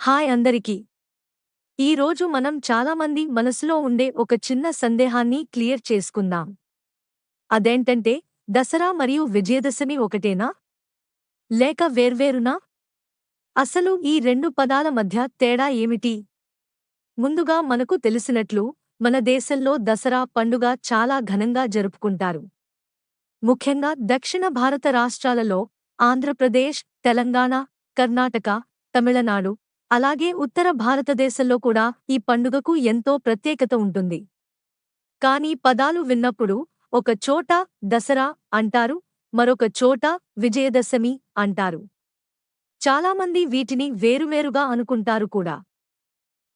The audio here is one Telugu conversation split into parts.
హాయ్ అందరికీ. ఈరోజు మనం చాలామంది మనసులో ఉండే ఒక చిన్న సందేహాన్ని క్లియర్ చేసుకుందాం. అదేంటంటే దసరా మరియు విజయదశమి ఒకటేనా? లేక వేర్వేరునా? అసలు ఈ రెండు పదాల మధ్య తేడా ఏమిటి? ముందుగా మనకు తెలిసినట్లు మన దేశంలో దసరా పండుగ చాలా ఘనంగా జరుపుకుంటారు. ముఖ్యంగా దక్షిణ భారత రాష్ట్రాలలో ఆంధ్రప్రదేశ్ తెలంగాణ కర్ణాటక తమిళనాడు అలాగే ఉత్తర భారతదేశంలో కూడా ఈ పండుగకు ఎంతో ప్రత్యేకత ఉంటుంది. కానీ పదాలు విన్నప్పుడు ఒక చోట దసరా అంటారు మరొక చోట విజయదశమి అంటారు. చాలామంది వీటిని వేరువేరుగా అనుకుంటారు కూడా.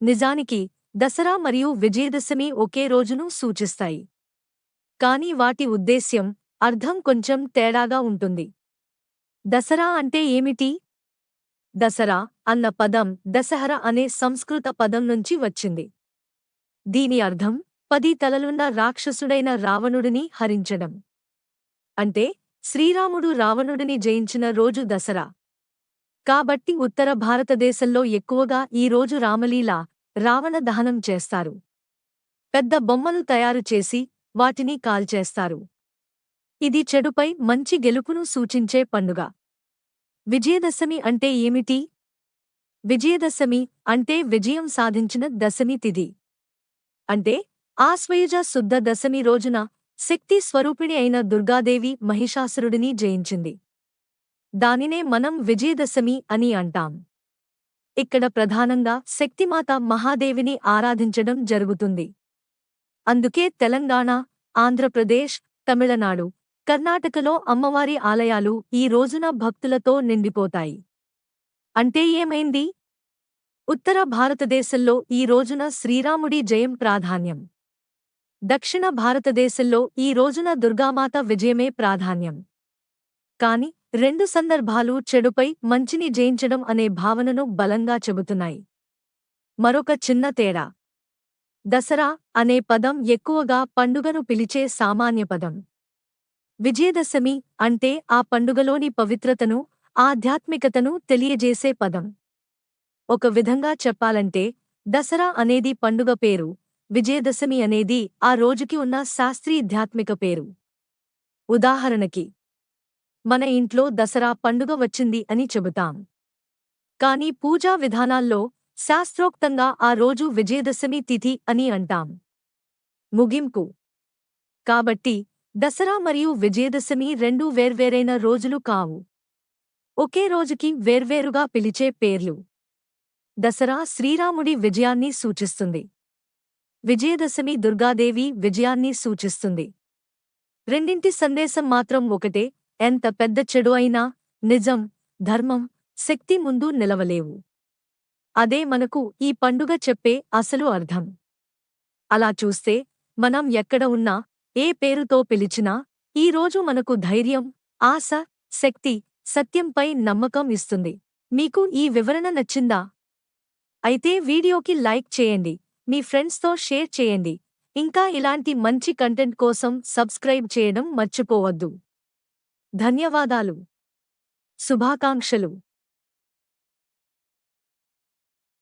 నిజానికి దసరా మరియు విజయదశమి ఒకే రోజును సూచిస్తాయి. కానీ వాటి ఉద్దేశ్యం అర్థం కొంచెం తేడాగా ఉంటుంది. దసరా అంటే ఏమిటి? దసరా అన్న పదం దశహర అనే సంస్కృత పదం నుంచి వచ్చింది. దీని అర్థం పది తలలున్న రాక్షసుడైన రావణుడిని హరించడం. అంటే శ్రీరాముడు రావణుడిని జయించిన రోజు దసరా. కాబట్టి ఉత్తర భారతదేశంలో ఎక్కువగా ఈ రోజు రామలీల రావణ దహనం చేస్తారు. పెద్ద బొమ్మలు తయారు చేసి వాటిని కాల్చేస్తారు. ఇది చెడుపై మంచి గెలుపును సూచించే పండుగ. విజయదశమి అంటే ఏమిటి? విజయదశమి అంటే విజయం సాధించిన దశమి తిథి. అంటే ఆశ్వయుజ శుద్ధ దశమి రోజున శక్తి స్వరూపిణి అయిన దుర్గాదేవి మహిషాసురుడిని జయించింది. దానినే మనం విజయదశమి అని అంటాం. ఇక్కడ ప్రధానంగా శక్తిమాత మహాదేవిని ఆరాధించడం జరుగుతుంది. అందుకే తెలంగాణ ఆంధ్రప్రదేశ్ తమిళనాడు కర్ణాటకలో అమ్మవారి ఆలయాలు ఈ రోజున భక్తులతో నిండిపోతాయి. అంటే ఏమైంది? ఉత్తర భారతదేశంలో ఈ రోజున శ్రీరాముడి జయం ప్రాధాన్యం. దక్షిణ భారతదేశంలో ఈ రోజున దుర్గామాత విజయమే ప్రాధాన్యం. కాని రెండు సందర్భాలు చెడుపై మంచిని జయించడం అనే భావనను బలంగా చెబుతున్నాయి. మరొక చిన్న తేడా. దసరా అనే పదం ఎక్కువగా పండుగను పిలిచే సామాన్య పదం. విజయదశమి అంటే ఆ పండుగలోని పవిత్రతను ఆధ్యాత్మికతను తెలియజేసే పదం. ఒక విధంగా చెప్పాలంటే దసరా అనేది పండుగ పేరు విజయదశమి అనేది ఆ రోజుకి ఉన్న శాస్త్రీధ్యాత్మిక పేరు. ఉదాహరణకి మన ఇంట్లో దసరా పండుగ వచ్చింది అని చెబుతాం. కాని పూజా విధానాల్లో శాస్త్రోక్తంగా ఆ రోజు విజయదశమి తిథి అని అంటాం. ముగింపు. కాబట్టి దసరా మరియు విజయదశమి రెండు వేర్వేరైన రోజులు కావు. ఒకే రోజుకి వేర్వేరుగా పిలిచే పేర్లు. దసరా శ్రీరాముడి విజయాన్ని సూచిస్తుంది. విజయదశమి దుర్గాదేవి విజయాన్ని సూచిస్తుంది. రెండింటి సందేశం మాత్రం ఒకటే ఎంత పెద్ద చెడు అయినా నిజం ధర్మం శక్తి ముందు నిలవలేవు. అదే మనకు ఈ పండుగ చెప్పే అసలు అర్థం. అలా చూస్తే మనం ఎక్కడ ఉన్నా ఏ పేరుతో పిలిచినా ఈ రోజు మనకు ధైర్యం ఆశ శక్తి సత్యంపై నమ్మకం ఇస్తుంది. మీకు ఈ వివరణ నచ్చిందా? అయితే వీడియోకి లైక్ చేయండి మీ ఫ్రెండ్స్తో షేర్ చేయండి. ఇంకా ఇలాంటి మంచి కంటెంట్ కోసం సబ్స్క్రైబ్ చేయడం మర్చిపోవద్దు. ధన్యవాదాలు. శుభాకాంక్షలు.